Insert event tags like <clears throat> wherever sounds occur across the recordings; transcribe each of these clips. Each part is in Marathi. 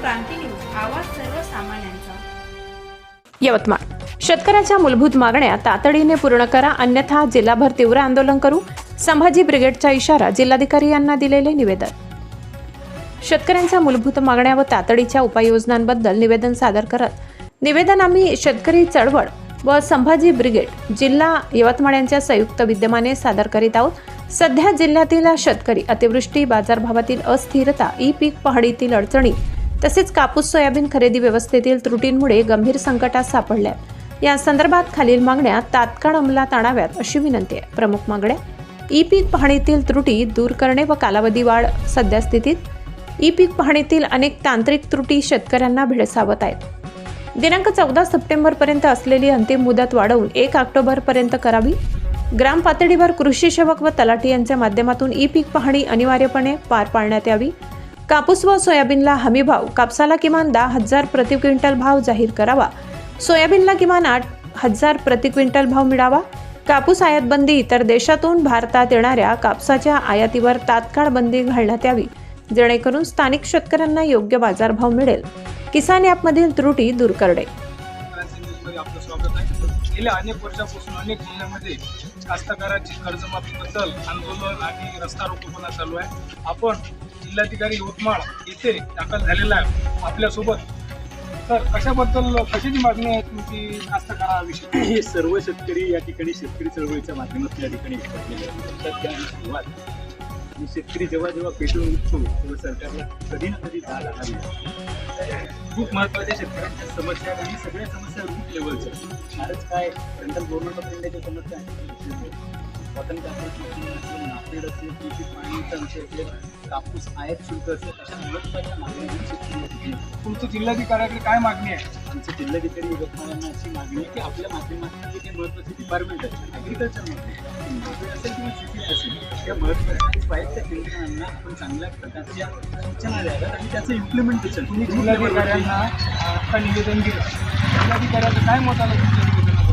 क्रांती न्यूज आवाज सर्वसामान्यांचा. यवतमाळ. शेतकऱ्याच्या मूलभूत मागण्या तातडीने पूर्ण करा अन्यथा जिल्हाभर तीव्र आंदोलन करू संभाजी ब्रिगेडचा इशारा जिल्हाधिकारी यांना दिलेले निवेदन. शेतकऱ्यांच्या मूलभूत मागण्या व तातडीच्या उपाययोजनांबद्दल निवेदन सादर करत निवेदन आम्ही शेतकरी चळवळ व संभाजी ब्रिगेड जिल्हा यवतमाळ यांच्या संयुक्त विद्यमाने सादर करीत आहोत. सध्या जिल्ह्यातील शेतकरी अतिवृष्टी बाजारभावातील अस्थिरता ई पीक पहाडीतील अडचणी तसेच कापूस सोयाबीन खरेदी व्यवस्थेतील त्रुटींमुळे गंभीर संकटात सापडल्या. या संदर्भात खालील मागण्या तात्काळ अंमलात आणाव्यात अशी विनंती आहे. प्रमुख मागण्या ई पीक पाहणीतील त्रुटी दूर करणे व कालावधी वाढ सद्यस्थितीत ई पीक पाहणीतील अनेक तांत्रिक त्रुटी शेतकऱ्यांना भेडसावत आहेत. दिनांक चौदा सप्टेंबरपर्यंत असलेली अंतिम मुदत वाढवून एक ऑक्टोबरपर्यंत करावी. ग्राम पातळीवर कृषी सेवक व तलाठी यांच्या माध्यमातून ई पीक पाहणी अनिवार्यपणे पार पाडण्यात यावी. कापूस व सोयाबीनला हमी भाव. कापसाला किमान दहा हजार प्रति क्विंटल भाव जाहीर करावा. सोयाबीनला किमान आठ हजार प्रति क्विंटल भाव मिळावा. कापूस आयात बंदी इतर देशातून भारतात येणाऱ्या कापसाच्या आयातीवर तात्काळ बंदी घालण्यात यावी. जेणेकरून स्थानिक शेतकऱ्यांना योग्य बाजारभाव मिळेल. किसान ॲपमधील त्रुटी दूर करणे. आपलं स्वागत आहे गेल्या अनेक वर्षापासून अनेक जिल्ह्यामध्ये कास्तकाराची कर्जमाफीबद्दल आंदोलन आणि रस्ता रोकोपणा चालू आहे. आपण जिल्हाधिकारी यवतमाळ येथे दाखल झालेला आहे आपल्यासोबत. तर कशाबद्दल कशाची मागणी आहे तुमची कास्तकाराविषयी <clears throat> हे सर्व शेतकरी या ठिकाणी शेतकरी चळवळीच्या माध्यमातून या ठिकाणी एकत्रलेले आणि शेतकरी जेव्हा जेव्हा पेटून उठतो तेव्हा सरकारला कधी ना कधी जाग आणावी खूप महत्त्वाच्या शेतकऱ्यांच्या समस्या आणि सगळ्या समस्या रूट लेवलच्या फारच काय सेंट्रल गव्हर्नमेंट ऑफ इंडियाच्या समस्या आहेत? कॉटन कापूस असेल नाफेड असेल कृषी पाणीचा विषय असेल कापूस आयात शुल्क असेल अशा महत्त्वाच्या मागण्या शेतकरी. तुमचं जिल्हाधिकाऱ्याकडे काय मागणी आहे? आमचे जिल्हाधिकारी यवतमाळ यांना अशी मागणी आहे की आपल्या माध्यमातून जे महत्त्वाचे डिपार्टमेंट आहेत ॲग्रिकल्चरमध्ये असेल किंवा शेती असेल त्या महत्त्वाच्या स्वायत्त केंद्रांना आपण चांगल्या प्रकारच्या सूचना द्याव्यात आणि त्याचं इम्प्लिमेंटेशन तुम्ही जिल्हाधिकाऱ्यांना आता निवेदन दिलं. जिल्हाधिकाऱ्याचं काय मत आलं तुमच्या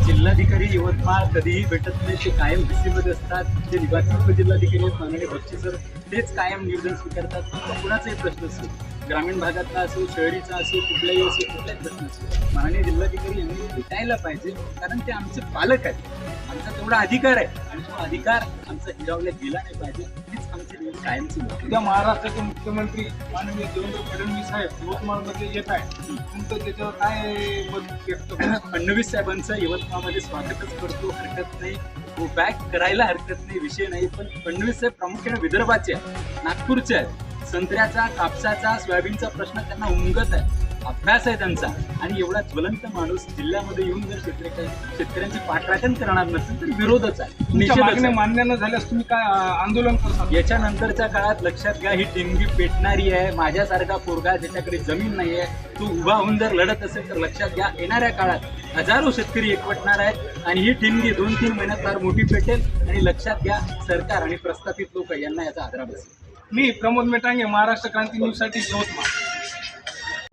जिल्हाधिकारी यवतमाळ कधीही भेटत नाही ते कायम बिझीमध्ये असतात. जे निवासी जिल्हाधिकारी आहेत माननीय बक्षी सर तेच कायम निर्णय स्वीकारतात. कुणाचाही प्रश्न असतो ग्रामीण भागातला असो शहरीचा असो कुठलाही असो कुठलाही प्रश्न असो माननीय जिल्हाधिकारी यांनी भेटायला पाहिजे कारण ते आमचे पालक आहेत. आमचा तेवढा अधिकार आहे. आणि तो अधिकार आमचा हिरावला गेला नाही पाहिजे. हीच कायमची उद्या महाराष्ट्राचे मुख्यमंत्री माननीय देवेंद्र फडणवीस साहेब यवतमाळमध्ये येत आहे तुमचं त्याच्यावर काय मत व्यक्त फडणवीस साहेबांचं यवतमाळमध्ये स्वागतच करतो हरकत नाही. गो बॅक करायला हरकत नाही विषय नाही. पण फडणवीस साहेब प्रामुख्याने विदर्भाचे आहेत नागपूरचे आहेत. संत्र्याचा कापसाचा सोयाबीनचा प्रश्न त्यांना उमगत आहे. अभ्यास आहे त्यांचा. आणि एवढा ज्वलंत माणूस जिल्ह्यामध्ये येऊन जर शेतकऱ्या शेतकऱ्यांची पाठराखण करणार नसेल तर विरोधच आहे. मान्य न झाल्यास तुम्ही काय आंदोलन करता? याच्यानंतरच्या काळात लक्षात घ्या ही टिंगी पेटणारी आहे. माझ्यासारखा पोरगा ज्याच्याकडे जमीन नाही आहे तो उभा होऊन जर लढत असेल तर लक्षात घ्या येणाऱ्या काळात हजारो शेतकरी एकवटणार आहेत आणि ही टिंगी दोन तीन महिन्यात फार मोठी पेटेल आणि लक्षात घ्या सरकार आणि प्रस्थापित लोक यांना याचा आदरा बसेल मी प्रमोद मेटांगे महाराष्ट्र क्रांती न्यूजसाठी यवतमाळ.